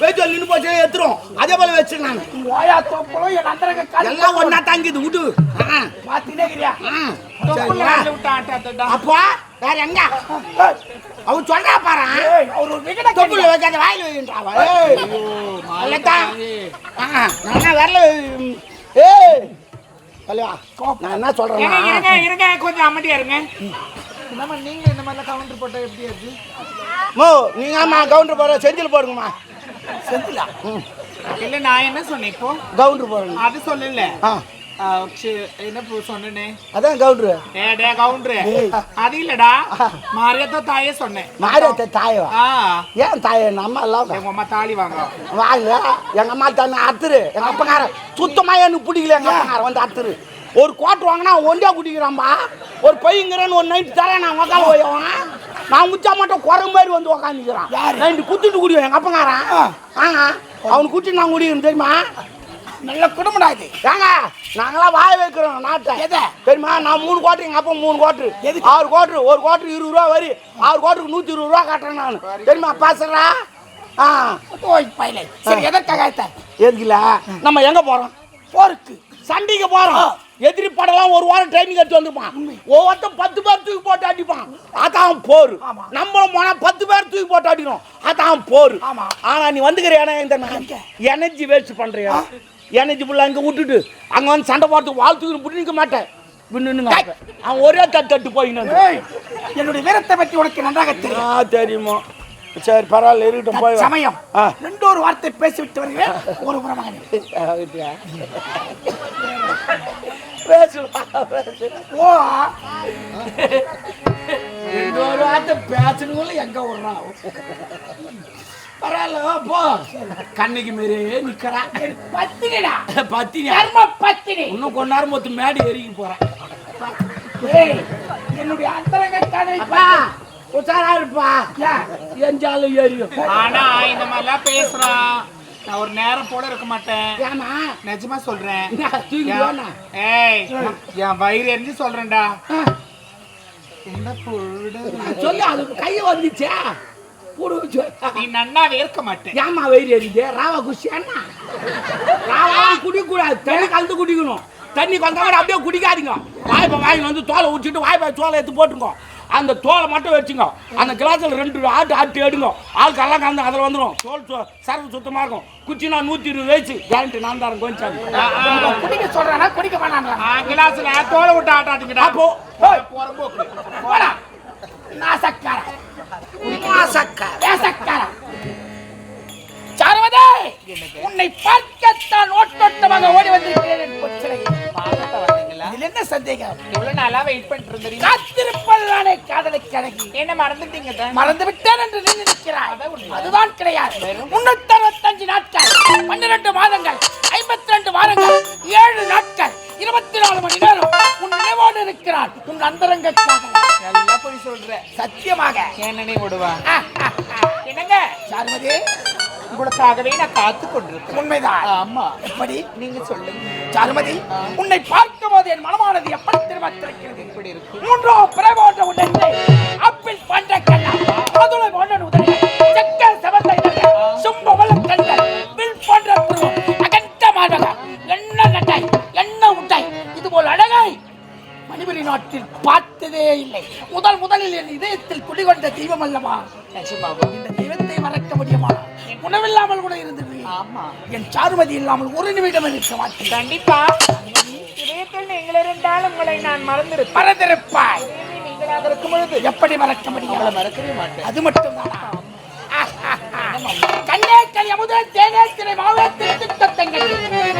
பேச்சு நின்று போச்சு எடுத்துரும். அதே போல வச்சு நான். வாயா தொப்பலும் என் அந்தரங்க கால் எல்லாம் ஒன்னா தங்கிது விடு. ஆட்டாதடா அப்போ வேற எங்க? அவன் சொல்றா பாரு. அவர் விகட தொப்புல வைக்காத வாயில வைக்கின்றாவா நான் விரல ஏய். நான் என்ன இருங்க சொல்றேன்னா இருங்க கொஞ்சம் அமைதியா இருங்க. நீங்க இந்த மாதிரி கவுண்டர் போட்டா எப்படி இருக்கு மோ நீங்க ஆமா கவுண்டர் போற செந்தில் போடுங்கம்மா. செந்திலா. இல்ல நான் என்ன சொன்னேன் இப்போ? கவுண்டர் போடுங்க அது சொல்லல. ஆ. ஆ, சரி, என்ன சொன்னேனே? அதான் கவுண்டர். டே டே கவுண்டரு. அது இல்லடா. மாரியத்தோ தாயே சொன்னேன். மாரியத்த தாயவா? ஏன் தாய? நம்ம எல்லாம் எங்க அம்மா தாலி வாங்க வாங்க. எங்க அம்மா தண்ணி அத்துரு எங்க அப்பக்காரன் சுத்தமா எனக்கு பிடிக்கல எங்க வந்து அத்துரு ஒரு கோட்டு வாங்கினா ஒண்டியா குடிக்கிறான்பா. ஒரு பையங்கிறன்னு ஒரு நைட்டு தரேன் நான். உக்கால போயவன் நான் முச்சா மட்டும் குறை மாதிரி வந்து உக்காந்துக்கிறான். நைட்டு குத்திட்டு குடியும் எங்க அப்பங்காரன்? ஆ. அவனுக்கு குத்தி நான் குடிக்கணும் தெரியுமா? நல்ல குடும்படா இது. ஏங்க நாங்களாம் வாய வைக்கிறோம் நாட்டை. எதை? தெரியுமா நான் மூணு கோட்டு எங்க அப்பா மூணு கோட்டு. ஆறு கோட்டு ஒரு கோட்டு இருபது ரூபா வரி. ஆறு கோட்டுக்கு நூத்தி இருபது ரூபா கட்டுறேன் நான். தெரியுமா பாசுறா? ஆ. ஓய் பையலே. சரி எதற்காக அழைத்த? எதுக்குல நம்ம எங்க போறோம்? போருக்கு. சண்டைக்கு போறோம். எதிரி படலாம் ஒரு வாரம் ட்ரைனிங் எடுத்து வந்துப்பான் ஒவ்வொருத்தன் பத்து பேர் தூக்கி போட்டு அடிப்பான். அதான் போர். நம்மளும் போனா பத்து பேர் தூக்கி போட்டு அடிக்கணும். அதான் போர். ஆமா. ஆனா நீ வந்துக்கிற இடம் இந்த எனர்ஜி வேஸ்ட் பண்றியா? எனர்ஜி ஃபுல்லா இங்க விட்டுட்டு அங்க வந்து சண்டை போறதுக்கு வாழ்த்துக்கு விட்டு நிக்க மாட்டேன். நின்னுங்க அவன் ஒரே தட்டு தட்டு போயின்னு என்னுடைய வீரத்தை பற்றி உனக்கு நன்றாக தெரியுமா? சரி பரவாயில்ல இருக்கட்டும் போய். சமயம் ரெண்டு ஒரு வார்த்தை பேசிவிட்டு வருகிறேன் ஒரு புறமாக ஓ ரெண்டு ஒரு வார்த்தை பேசணுங்களும் எங்க விடுறான் பரவாயில்ல போ. கண்ணைக்கு மாரியே நிக்கிறா. பத்தினிடா. பத்தினி தர்ம பத்தினி இன்னும் கொஞ்ச நேரம் மொத்தம் மேடி ஏறிக்கு போறான் என்னுடைய அந்தரங்க காதலை உஷாரா இருப்பா. எஞ்சாலும் ஏறியும் ஆனா இந்த மாதிரிலாம் பேசுறான் நான் ஒரு நேரம் போல இருக்க மாட்டேன். ஏமா நிஜமா சொல்றேன். ஏய் என் வயிறு எரிஞ்சு சொல்றேன்டா. என்ன சொல்லு அது கைய வந்துச்சே? புடு நீ நன்னாவே இருக்க மாட்டேன். ஏமா வயிறு எரியுது? ராவா குஷி என்ன? ராவா குடிக்கக்கூடாது. தண்ணி கலந்து குடிக்கணும். தண்ணி மாதிரி அப்படியே குடிக்காதீங்க. வாய்ப்பை வாங்கி வந்து தோலை ஊற்றிட்டு வாய்ப்பை தோலை எடுத்து போட்டுங்க அந்த தோலை மட்டும் வச்சுங்க. அந்த கிளாஸில் ரெண்டு ஆட்டு ஆட்டு எடுங்க. ஆள் கல்லாம் கலந்து அதில் வந்துடும் தோல் சரக்கு சுத்தமாக இருக்கும். குச்சினா நூற்றி இருபது வயசு. கேரண்டி நான் தரேன் கொஞ்சம் குடிக்க சொல்றானா குடிக்க ஆ கிளாஸ்ல தோலை விட்டு ஆட்டாட்டுங்கடா வேசக்கார சாரவதே உன்னை பார்க்கத்தான் ஓட்டோட்டமாக சந்தேகம். இவ்வளவு நாளா வெயிட் பண்ணிட்டு இருந்தீங்க. காத்திருப்பதுதானே காதலுக்கு அழகி என்ன மறந்துட்டீங்க தான் மறந்து விட்டேன் என்று நீ நினைக்கிறாய் அதுதான் கிடையாது. முன்னூத்தி அறுபத்தஞ்சு நாட்கள் பன்னிரண்டு மாதங்கள் ஐம்பத்தி ரெண்டு வாரங்கள் ஏழு நாட்கள் இருபத்தி நாலு மணி நேரம் உன் நினைவோடு இருக்கிறான். உன் அந்தரங்க நல்லா போய் சொல்ற. சத்தியமாக. ஏன் நினைவு விடுவா. என்னங்க? சார்மதி உங்களுக்காகவே நான் காத்து கொண்டிருக்கேன் உண்மைதான். ஆமா. எப்படி நீங்க சொல்லுங்க. சாருமதி உன்னை பார்க்கும் போது என் மனமானது எப்படி திரும்ப திறக்கிறது? எப்படி இருக்கு? மூன்றோ பிறை போன்ற உடனே ஆப்பிள் போன்ற கண்ணம் மதுளை போன்ற உதவி செக்கல் செவந்த இதழ்கள் சும்ப வளர்த்தங்கள் வில் போன்ற புருவம் அகன்ற மாதக என்ன நட்டை என்ன உட்டை இது போல் அழகை மணிபுரி நாட்டில் பார்த்ததே இல்லை. முதல் முதலில் என் இதயத்தில் குடிகொண்ட தெய்வம் அல்லவா? நிஜமாவா? இந்த உணவில்லாமல் கூட இருந்தது. ஆமா. என் சாருமதி இல்லாமல் ஒரு நிமிடம் இருக்க மாட்டேன். கண்டிப்பா. இதயத்தில் நீங்கள் இருந்தால் உங்களை நான் மறந்திருப்பேன். மறந்திருப்பாய். நீங்களாக இருக்கும் பொழுது எப்படி மறக்க முடியும்? மறக்கவே மாட்டேன். அது மட்டும் தானா கண்ணே கனி அமுதே தேனே திரை மாவே திருத்திட்ட தெங்கனி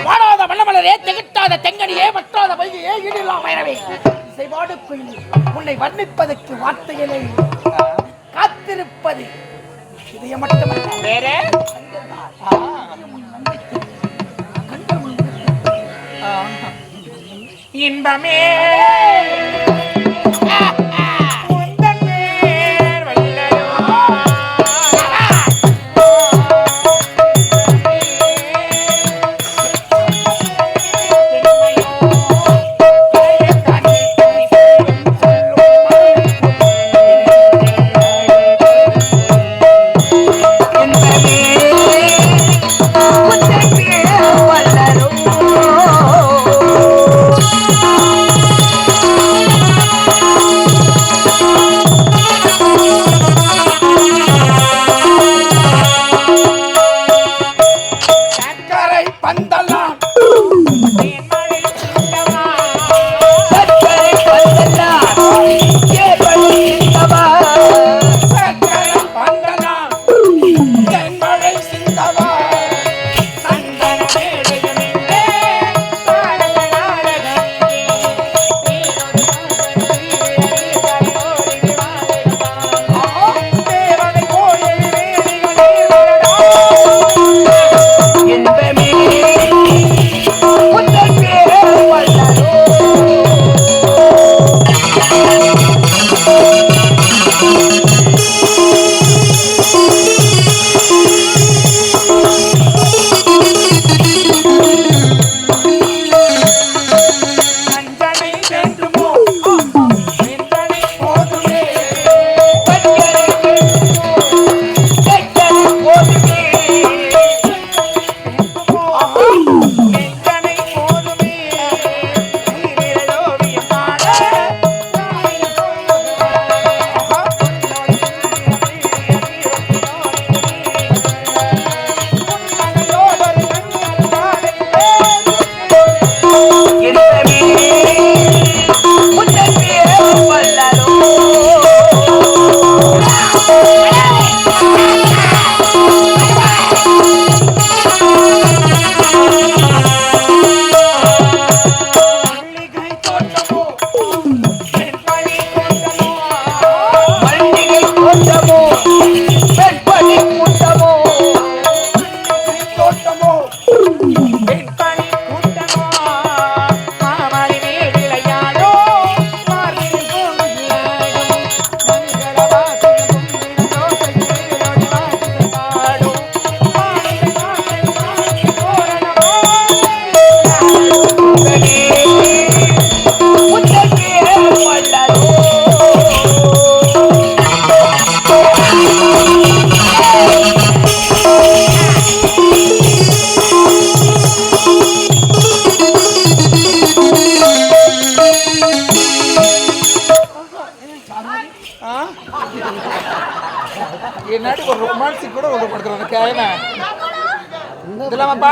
வாடாத வண்ணமலரே திகட்டாத தெங்கனியே வற்றாத வைகையே ஈடில்லா வைரவே இசைபாடு குயிலி உன்னை வர்ணிப்பதற்கு வார்த்தைகளே. காத்திருப்பது இதய மட்டுமல்ல வேற? இன்பமே.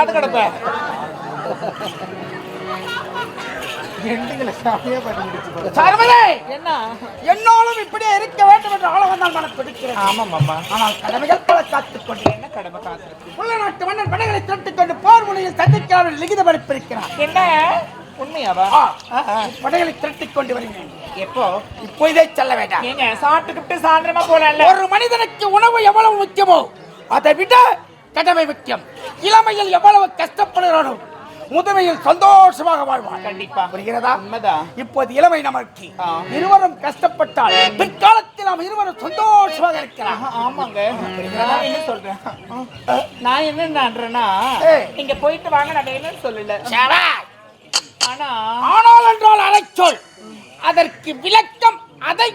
இதில் அவன் பாட்டு கிடப்பேன் எண்டுகளை சாமியாக பண்ணி முடிச்சு சர்வதே என்ன? என்னாலும் இப்படியே இருக்க வேண்டும் என்று ஆளவன் தான் மனது பிடிக்கிறது ஆமாம் அம்மா ஆனால் கடமைகள் பல காத்துக் கொண்டு என்ன கடமை காத்திருக்கு? உள்ள நாட்டு மன்னன் படைகளை திரட்டிக் கொண்டு போர் முனையில் சந்திக்காமல் லிகித படிப்பிருக்கிறார் என்ன? உண்மையாவா. படைகளை திரட்டிக் கொண்டு வருகிறேன். எப்போ? இப்போ இதை சொல்ல வேண்டாம். ஏங்க சாப்பிட்டுக்கிட்டு சாயந்தரமா போலாம்ல ஒரு மனிதனுக்கு உணவு எவ்வளவு முக்கியமோ அதை விட கடமை முக்கியம் இளமையில் எவ்வளவு கஷ்டப்படுகிறானோ முதுமையில் சந்தோஷமாக வாழ்வான். கண்டிப்பா. புரிகிறதா? உண்மைதான் இப்போது இளமை நமக்கு. இருவரும் கஷ்டப்பட்டால் பிற்காலத்தில் நாம் இருவரும் சந்தோஷமாக இருக்கலாம் ஆஹா, ஆமாங்க. என்ன சொல்றேன்? நான் என்னன்றேன்னா. நீங்க போயிட்டு வாங்க நான் வேணும்னு சொல்லல. ஆனா ஆனால் என்றால் அதை சொல். அதற்கு விளக்கம் அதை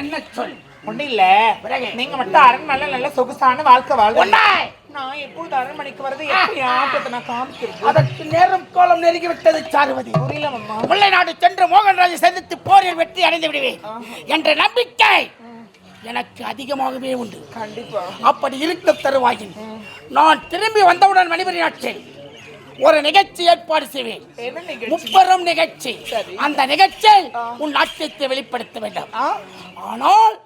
என்ன சொல். ஒண்ணு இல்ல? நீங்க மட்டும் அரண்மனை நல்ல சொகுசான வாழ்க்கை வாழ்க்கை. நான் எப்போது அரண்மனைக்கு வரது எப்படி ஆட்டத்தை நான் காமிக்கிறது? அதற்கு நேரம் காலம் நெருங்கி விட்டது சாருவதி புரியல அம்மா முல்லை நாடு சென்று மோகன்ராஜை சந்தித்து போரில் வெற்றி அடைந்து விடுவேன் என்ற நம்பிக்கை எனக்கு அதிகமாகவே உண்டு. கண்டிப்பா. அப்படி இருக்க தருவாயின் நான் திரும்பி வந்தவுடன் மணிபுரி நாட்டில் ஒரு நிகழ்ச்சி ஏற்பாடு செய்வேன். முப்பெரும் நிகழ்ச்சி. அந்த நிகழ்ச்சியில் உன் நாட்டியத்தை வெளிப்படுத்த வேண்டும்? ஆனால்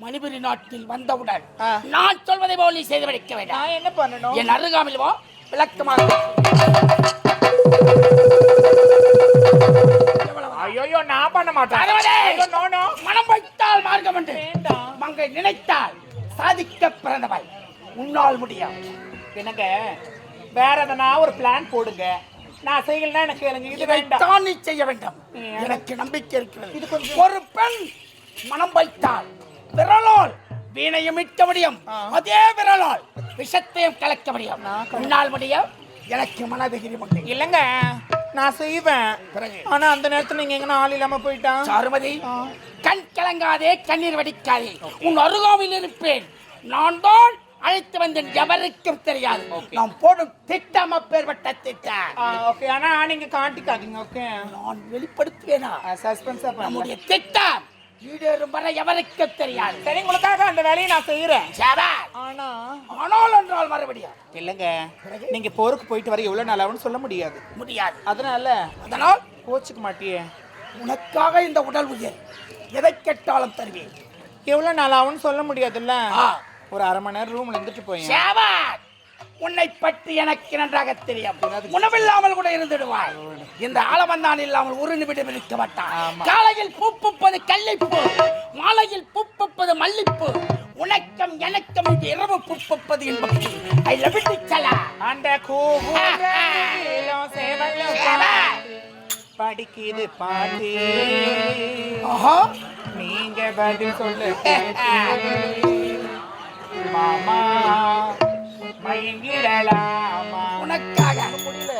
மணிபுரி நாட்டில் வந்தவுடன். நான் சொல்வதை போல் நீ செய்து வைக்க வேண்டாம். நான் என்ன பண்ணணும்? என் அருகாமையில் வா விளக்கமாக ஐயோ நான் பண்ண மாட்டேன். மனம் வைத்தால் மார்க்கம் வேண்டாம். மங்கை நினைத்தால் சாதிக்க பிறந்தவள் உன்னால் முடியும் என்னங்க? வேற எதனா ஒரு பிளான் போடுங்க. நான் செய்யலன்னா எனக்கு எனக்கு இது வேண்டாம். நீ செய்ய வேண்டும்? எனக்கு நம்பிக்கை இருக்கிறது. இது கொஞ்சம்- ஒரு பெண் மனம் வைத்தால் விரலால் வீணையும் மீட்க முடியும். அதே விரலால் விஷத்தையும் கலக்க முடியும் நான் உன்னால் முடியும் எனக்கு மனதிகிரி முடியும் இல்லைங்க நான் செய்வேன். பிறகு? ஆனா அந்த நேரத்துல நீங்க எங்கன்னா ஆள் இல்லாம போயிட்டா? சாருமதி. கண் கலங்காதே கண்ணீர் வடிக்காதே. உன் அருகாமையில் இருப்பேன். நான் தான் அழைத்து வந்தேன். எவருக்கும் தெரியாது. நாம் போடும் திட்டம் அப்பேற்பட்ட திட்டம் ஓகே ஆனா நீங்க காட்டிக்காதீங்க ஓகே நான் வெளிப்படுத்துவேனா? சஸ்பென்ஸா நம்முடைய திட்டம். ஈடேறும் வரை எவருக்கும் தெரியாது. சரி உங்களுக்காக அந்த வேலையை நான் செய்யறேன். ஆனா ஆனால் என்றால் மறுபடியும். இல்லைங்க. நீங்க போருக்கு போயிட்டு வர எவ்வளவு நாள் ஆகும்னு சொல்ல முடியாது. முடியாது. அதனால அதனால்? கோச்சுக்க மாட்டியே. உனக்காக இந்த உடல் உயிர் எதை கேட்டாலும் தருவேன். எவ்வளவு நாள் ஆகும்னு சொல்ல முடியாதுல்ல. ஒரு அரை மணி நேரம் ரூம்ல இருந்துட்டு போய் ஷாபாஷ். உன்னை பற்றி எனக்கு நன்றாக தெரியும். உணவில்லாமல் கூட இருந்துடுவாய். இந்த ஆலமந்தான் இல்லாமல் ஒரு நிமிடம் இருக்க மாட்டான். காலையில் பூப்புப்பது கல்லிப்பூ மாலையில் பூப்புப்பது மல்லிப்பூ. உனக்கம் எனக்கம் இது இரவு பூப்புப்பது இன்பப்பூ ஐ லவ் இட் சலா அந்த கூகுலம் சேவலும் பாட்டு, படிக்குது பாட்டு. நீங்க பதில் சொல்ல மாமா. மயங்கிடலாமா? உனக்காக. முடியல